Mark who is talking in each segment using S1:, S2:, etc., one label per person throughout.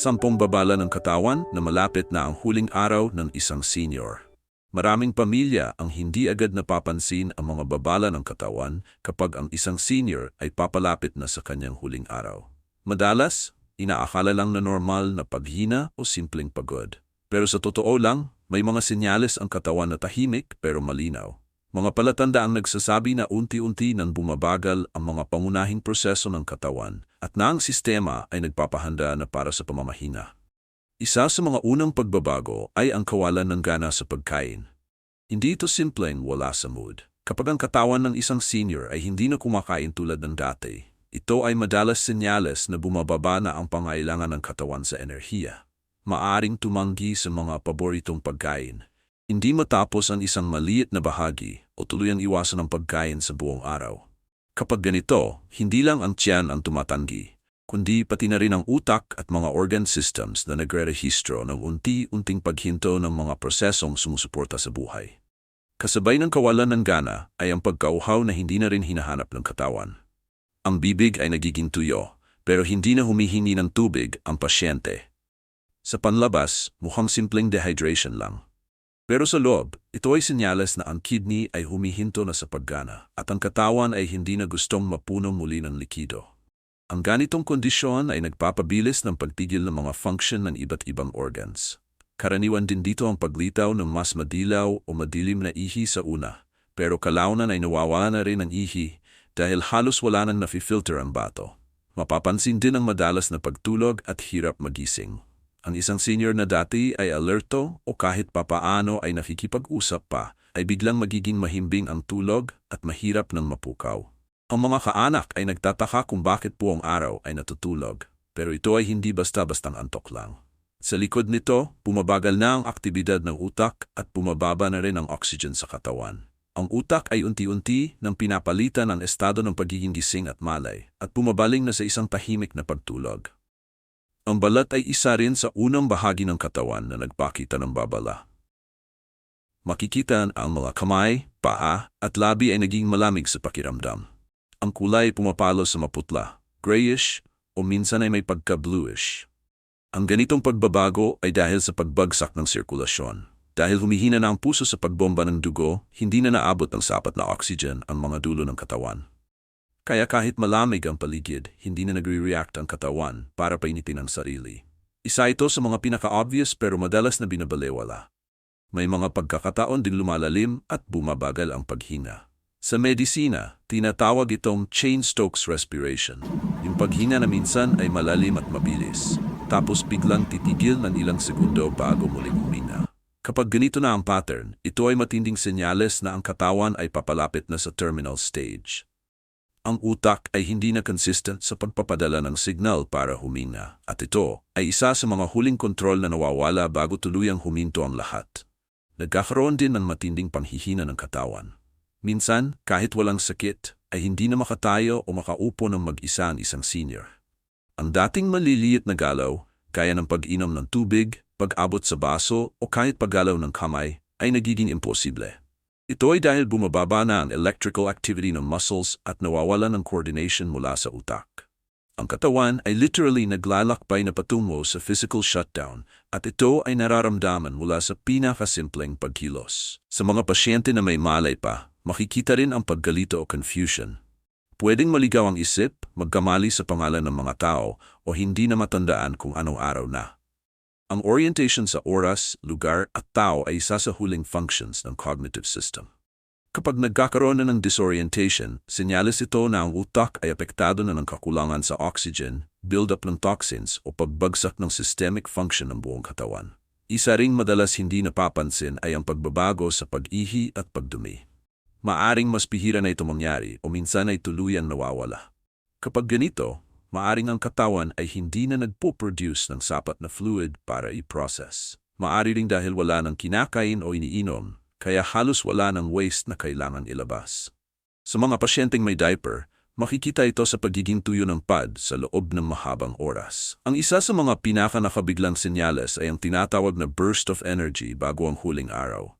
S1: Sampung babala ng katawan na malapit na ang huling araw ng isang senior. Maraming pamilya ang hindi agad napapansin ang mga babala ng katawan kapag ang isang senior ay papalapit na sa kanyang huling araw. Madalas, inaakala lang na normal na paghina o simpleng pagod. Pero sa totoo lang, may mga senyales ang katawan na tahimik pero malinaw. Mga palatanda ang nagsasabi na unti-unti nang bumabagal ang mga pangunahing proseso ng katawan at na ang sistema ay nagpapahanda na para sa pamamahina. Isa sa mga unang pagbabago ay ang kawalan ng gana sa pagkain. Hindi ito simpleng wala sa mood. Kapag ang katawan ng isang senior ay hindi na kumakain tulad ng dati, ito ay madalas senyales na bumababa na ang pangailangan ng katawan sa enerhiya. Maaring tumanggi sa mga paboritong pagkain hindi matapos ang isang maliit na bahagi o tuluyang iwasan ang pagkain sa buong araw. Kapag ganito, hindi lang ang tiyan ang tumatanggi, kundi pati na rin ang utak at mga organ systems na nagre-rehistro ng unti-unting paghinto ng mga prosesong sumusuporta sa buhay. Kasabay ng kawalan ng gana ay ang pagkauhaw na hindi na rin hinahanap ng katawan. Ang bibig ay nagiging tuyo, pero hindi na humihingi ng tubig ang pasyente. Sa panlabas, mukhang simpleng dehydration lang. Pero sa loob, ito ay senyales na ang kidney ay humihinto na sa paggana at ang katawan ay hindi na gustong mapuno muli ng likido. Ang ganitong kondisyon ay nagpapabilis ng pagtigil ng mga function ng iba't ibang organs. Karaniwan din dito ang paglitaw ng mas madilaw o madilim na ihi sa una, pero kalaunan ay nawawala na rin ang ihi dahil halos wala nang nafi-filter ang bato. Mapapansin din ang madalas na pagtulog at hirap magising. Ang isang senior na dati ay alerto o kahit papaano ay nakikipag-usap pa, ay biglang magiging mahimbing ang tulog at mahirap ng mapukaw. Ang mga kaanak ay nagtataka kung bakit buong araw ay natutulog, pero ito ay hindi basta-bastang antok lang. Sa likod nito, bumabagal na ang aktibidad ng utak at bumababa na rin ang oxygen sa katawan. Ang utak ay unti-unti nang pinapalitan ang estado ng pagiging gising at malay at bumabaling na sa isang tahimik na pagtulog. Ang balat ay isa rin sa unang bahagi ng katawan na nagpakita ng babala. Makikita ang mga kamay, paa, at labi ay naging malamig sa pakiramdam. Ang kulay ay pumapalo sa maputla, grayish, o minsan ay may pagka-bluish. Ang ganitong pagbabago ay dahil sa pagbagsak ng sirkulasyon. Dahil humihina na ang puso sa pagbomba ng dugo, hindi na naabot ng sapat na oxygen ang mga dulo ng katawan. Kaya kahit malamig ang paligid, hindi na nagre-react ang katawan para painitin ang sarili. Isa ito sa mga pinaka-obvious pero madalas na binabalewala. May mga pagkakataon din lumalalim at bumabagal ang paghina. Sa medisina, tinatawag itong chain-Stokes respiration. Yung paghina na minsan ay malalim at mabilis, tapos biglang titigil ng ilang segundo bago muling humina. Kapag ganito na ang pattern, ito ay matinding senyales na ang katawan ay papalapit na sa terminal stage ang utak ay hindi na consistent sa pagpapadala ng signal para huminga at ito ay isa sa mga huling kontrol na nawawala bago tuluyang huminto ang lahat. Nagkakaroon din ng matinding panghihina ng katawan. Minsan, kahit walang sakit, ay hindi na makatayo o makaupo ng mag-isa ang isang senior. Ang dating maliliit na galaw, kaya ng pag-inom ng tubig, pag-abot sa baso o kahit paggalaw ng kamay, ay nagiging imposible. Ito ay dahil bumababa na ang electrical activity ng muscles at nawawala ng coordination mula sa utak. Ang katawan ay literally naglalakbay na patungo sa physical shutdown at ito ay nararamdaman mula sa pinakasimpleng pagkilos. Sa mga pasyente na may malay pa, makikita rin ang paggalito o confusion. Pwedeng maligaw ang isip, magkamali sa pangalan ng mga tao o hindi na matandaan kung anong araw na. Ang orientation sa oras, lugar at tao ay isa sa huling functions ng cognitive system. Kapag nagkakaroon na ng disorientation, senyales ito na ang utak ay apektado na ng kakulangan sa oxygen, build-up ng toxins o pagbagsak ng systemic function ng buong katawan. Isa ring madalas hindi napapansin ay ang pagbabago sa pag-ihi at pagdumi. Maaring mas pihira na ito mangyari o minsan ay tuluyan nawawala. Kapag ganito, maaring ang katawan ay hindi na nagpo-produce ng sapat na fluid para i-process. Maari ring dahil wala ng kinakain o iniinom, kaya halos wala ng waste na kailangan ilabas. Sa mga pasyenteng may diaper, makikita ito sa pagiging tuyo ng pad sa loob ng mahabang oras. Ang isa sa mga pinaka-nakabiglang senyales ay ang tinatawag na burst of energy bago ang huling araw.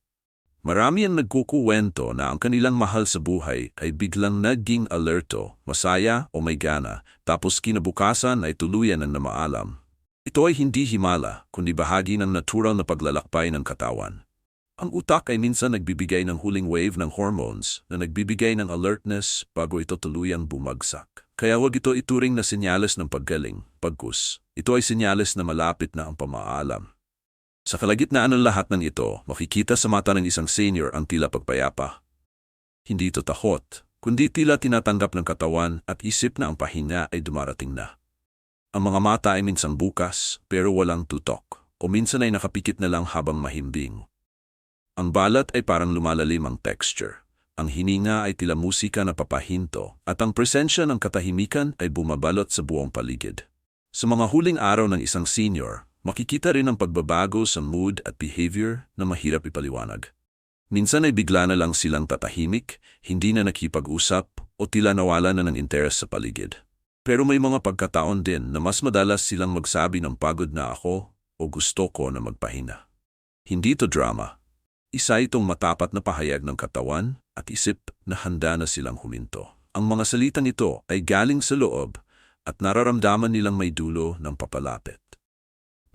S1: Marami ang nagkukuwento na ang kanilang mahal sa buhay ay biglang naging alerto, masaya o may gana, tapos kinabukasan ay tuluyan ang namaalam. Ito ay hindi himala, kundi bahagi ng natural na paglalakbay ng katawan. Ang utak ay minsan nagbibigay ng huling wave ng hormones na nagbibigay ng alertness bago ito tuluyang bumagsak. Kaya huwag ito ituring na senyales ng paggaling, pagkus. Ito ay senyales na malapit na ang pamaalam. Sa kalagitnaan ng lahat ng ito, makikita sa mata ng isang senior ang tila pagpayapa. Hindi ito takot, kundi tila tinatanggap ng katawan at isip na ang pahinga ay dumarating na. Ang mga mata ay minsan bukas, pero walang tutok, o minsan ay nakapikit na lang habang mahimbing. Ang balat ay parang lumalalim ang texture. Ang hininga ay tila musika na papahinto at ang presensya ng katahimikan ay bumabalot sa buong paligid. Sa mga huling araw ng isang senior, makikita rin ang pagbabago sa mood at behavior na mahirap ipaliwanag. Minsan ay bigla na lang silang tatahimik, hindi na nakipag-usap o tila nawala na ng interes sa paligid. Pero may mga pagkataon din na mas madalas silang magsabi ng pagod na ako o gusto ko na magpahinga. Hindi to drama, isa itong matapat na pahayag ng katawan at isip na handa na silang huminto. Ang mga salitang ito ay galing sa loob at nararamdaman nilang may dulo ng papalapit.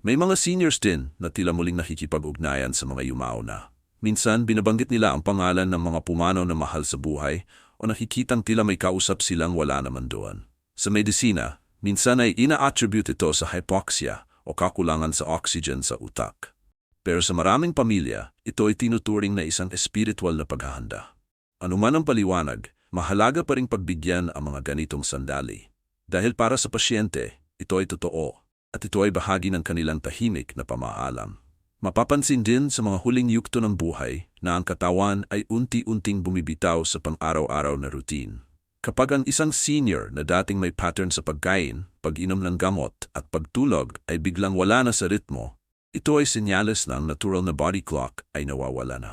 S1: May mga seniors din na tila muling nakikipag-ugnayan sa mga yumao na. Minsan binabanggit nila ang pangalan ng mga pumanaw na mahal sa buhay o nakikitang tila may kausap silang wala naman doon. Sa medisina, minsan ay ina-attribute ito sa hypoxia o kakulangan sa oxygen sa utak. Pero sa maraming pamilya, ito ay tinuturing na isang espiritual na paghahanda. Anuman ang paliwanag, mahalaga pa ring pagbigyan ang mga ganitong sandali. Dahil para sa pasyente, ito ay totoo at ito ay bahagi ng kanilang tahimik na pamaalam. Mapapansin din sa mga huling yukto ng buhay na ang katawan ay unti-unting bumibitaw sa pang-araw-araw na routine. Kapag ang isang senior na dating may pattern sa pagkain, pag-inom ng gamot at pagtulog ay biglang wala na sa ritmo, ito ay senyales na ang natural na body clock ay nawawala na.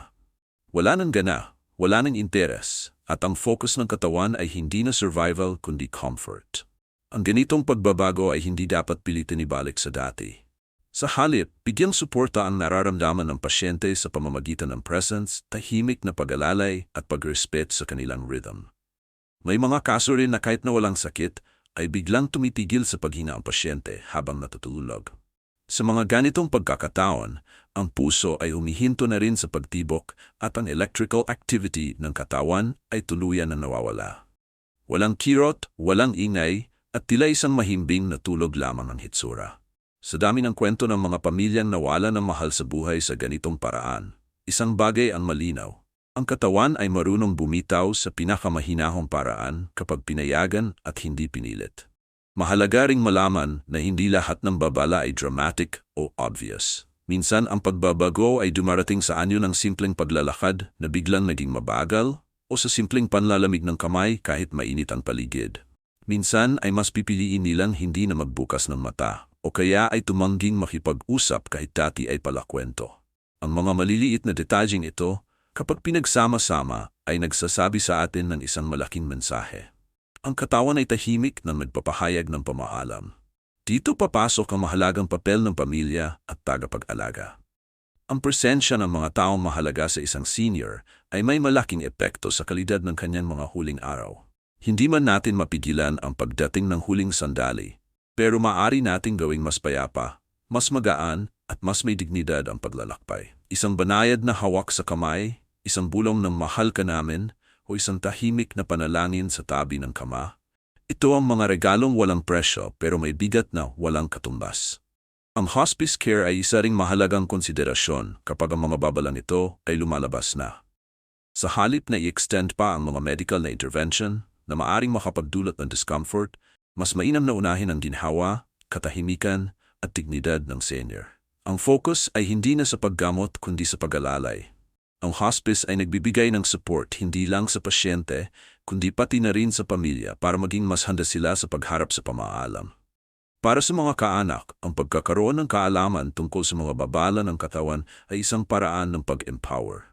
S1: Wala nang gana, wala nang interes, at ang focus ng katawan ay hindi na survival kundi comfort. Ang ganitong pagbabago ay hindi dapat pilitin ibalik sa dati. Sa halip, bigyang suporta ang nararamdaman ng pasyente sa pamamagitan ng presence, tahimik na pag-alalay at pag-respect sa kanilang rhythm. May mga kaso rin na kahit na walang sakit, ay biglang tumitigil sa paghinga ang pasyente habang natutulog. Sa mga ganitong pagkakataon, ang puso ay umihinto na rin sa pagtibok at ang electrical activity ng katawan ay tuluyan na nawawala. Walang kirot, walang ingay, at tila isang mahimbing na tulog lamang ang hitsura. Sa dami ng kwento ng mga pamilyang nawala ng mahal sa buhay sa ganitong paraan, isang bagay ang malinaw. Ang katawan ay marunong bumitaw sa pinakamahinahong paraan kapag pinayagan at hindi pinilit. Mahalaga ring malaman na hindi lahat ng babala ay dramatic o obvious. Minsan ang pagbabago ay dumarating sa anyo ng simpleng paglalakad na biglang naging mabagal o sa simpleng panlalamig ng kamay kahit mainit ang paligid. Minsan ay mas pipiliin nilang hindi na magbukas ng mata o kaya ay tumangging makipag-usap kahit dati ay palakwento. Ang mga maliliit na detalyeng ito, kapag pinagsama-sama, ay nagsasabi sa atin ng isang malaking mensahe. Ang katawan ay tahimik na nagpapahayag ng pamaalam. Dito papasok ang mahalagang papel ng pamilya at tagapag-alaga. Ang presensya ng mga taong mahalaga sa isang senior ay may malaking epekto sa kalidad ng kanyang mga huling araw. Hindi man natin mapigilan ang pagdating ng huling sandali, pero maaari nating gawing mas payapa, mas magaan, at mas may dignidad ang paglalakbay. Isang banayad na hawak sa kamay, isang bulong ng mahal ka namin, o isang tahimik na panalangin sa tabi ng kama. Ito ang mga regalong walang presyo pero may bigat na walang katumbas. Ang hospice care ay isa ring mahalagang konsiderasyon kapag ang mga babalang ito ay lumalabas na. Sa halip na i-extend pa ang mga medical na intervention na maaring makapagdulot ng discomfort, mas mainam na unahin ang ginhawa, katahimikan at dignidad ng senior. Ang focus ay hindi na sa paggamot kundi sa pag-alalay, ang hospice ay nagbibigay ng support hindi lang sa pasyente, kundi pati na rin sa pamilya para maging mas handa sila sa pagharap sa pamaalam. Para sa mga kaanak, ang pagkakaroon ng kaalaman tungkol sa mga babala ng katawan ay isang paraan ng pag-empower.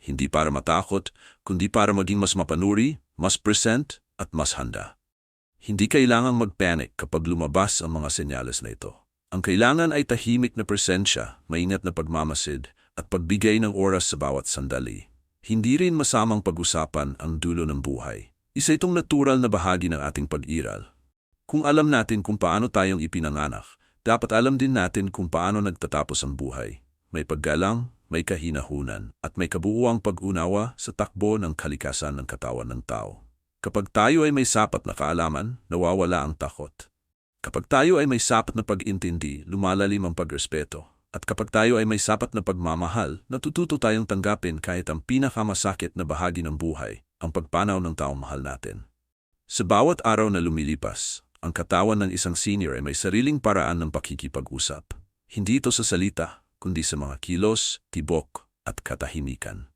S1: Hindi para matakot, kundi para maging mas mapanuri, mas present, at mas handa. Hindi kailangang magpanic kapag lumabas ang mga senyales na ito. Ang kailangan ay tahimik na presensya, maingat na pagmamasid, at pagbigay ng oras sa bawat sandali. Hindi rin masamang pag-usapan ang dulo ng buhay. Isa itong natural na bahagi ng ating pag-iral. Kung alam natin kung paano tayong ipinanganak, dapat alam din natin kung paano nagtatapos ang buhay. May paggalang, may kahinahunan, at may kabuuang pag-unawa sa takbo ng kalikasan ng katawan ng tao. Kapag tayo ay may sapat na kaalaman, nawawala ang takot. Kapag tayo ay may sapat na pag-intindi, lumalalim ang pagrespeto. At kapag tayo ay may sapat na pagmamahal, natututo tayong tanggapin kahit ang pinakamasakit na bahagi ng buhay, ang pagpanaw ng taong mahal natin. Sa bawat araw na lumilipas, ang katawan ng isang senior ay may sariling paraan ng pakikipag-usap. Hindi ito sa salita, kundi sa mga kilos, tibok, at katahimikan.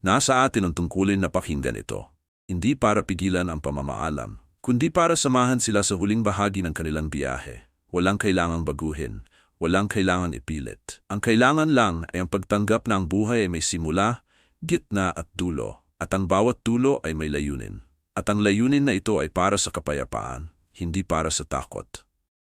S1: Nasa atin ang tungkulin na pakinggan ito, hindi para pigilan ang pamamaalam, kundi para samahan sila sa huling bahagi ng kanilang biyahe. Walang kailangang baguhin, walang kailangan ipilit. Ang kailangan lang ay ang pagtanggap na ang buhay ay may simula, gitna at dulo, at ang bawat dulo ay may layunin. At ang layunin na ito ay para sa kapayapaan, hindi para sa takot.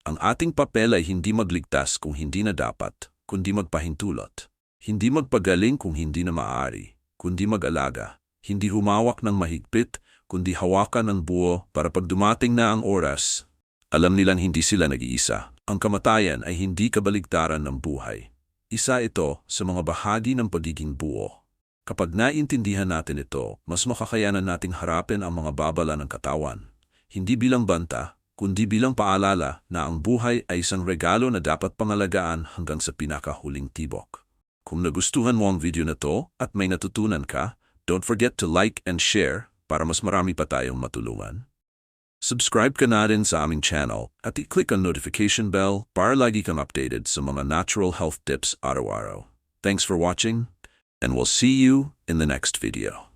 S1: Ang ating papel ay hindi magligtas kung hindi na dapat, kundi magpahintulot. Hindi magpagaling kung hindi na maaari, kundi mag-alaga. Hindi humawak ng mahigpit, kundi hawakan ng buo para pag dumating na ang oras, alam nilang hindi sila nag-iisa. Ang kamatayan ay hindi kabaligtaran ng buhay. Isa ito sa mga bahagi ng pagiging buo. Kapag naintindihan natin ito, mas makakayanan nating harapin ang mga babala ng katawan. Hindi bilang banta, kundi bilang paalala na ang buhay ay isang regalo na dapat pangalagaan hanggang sa pinakahuling tibok. Kung nagustuhan mo ang video na to at may natutunan ka, don't forget to like and share para mas marami pa tayong matulungan. Subscribe ka na rin sa aming channel at i-click ang notification bell para lagi kang updated sa mga natural health tips araw-araw. Thanks for watching and we'll see you in the next video.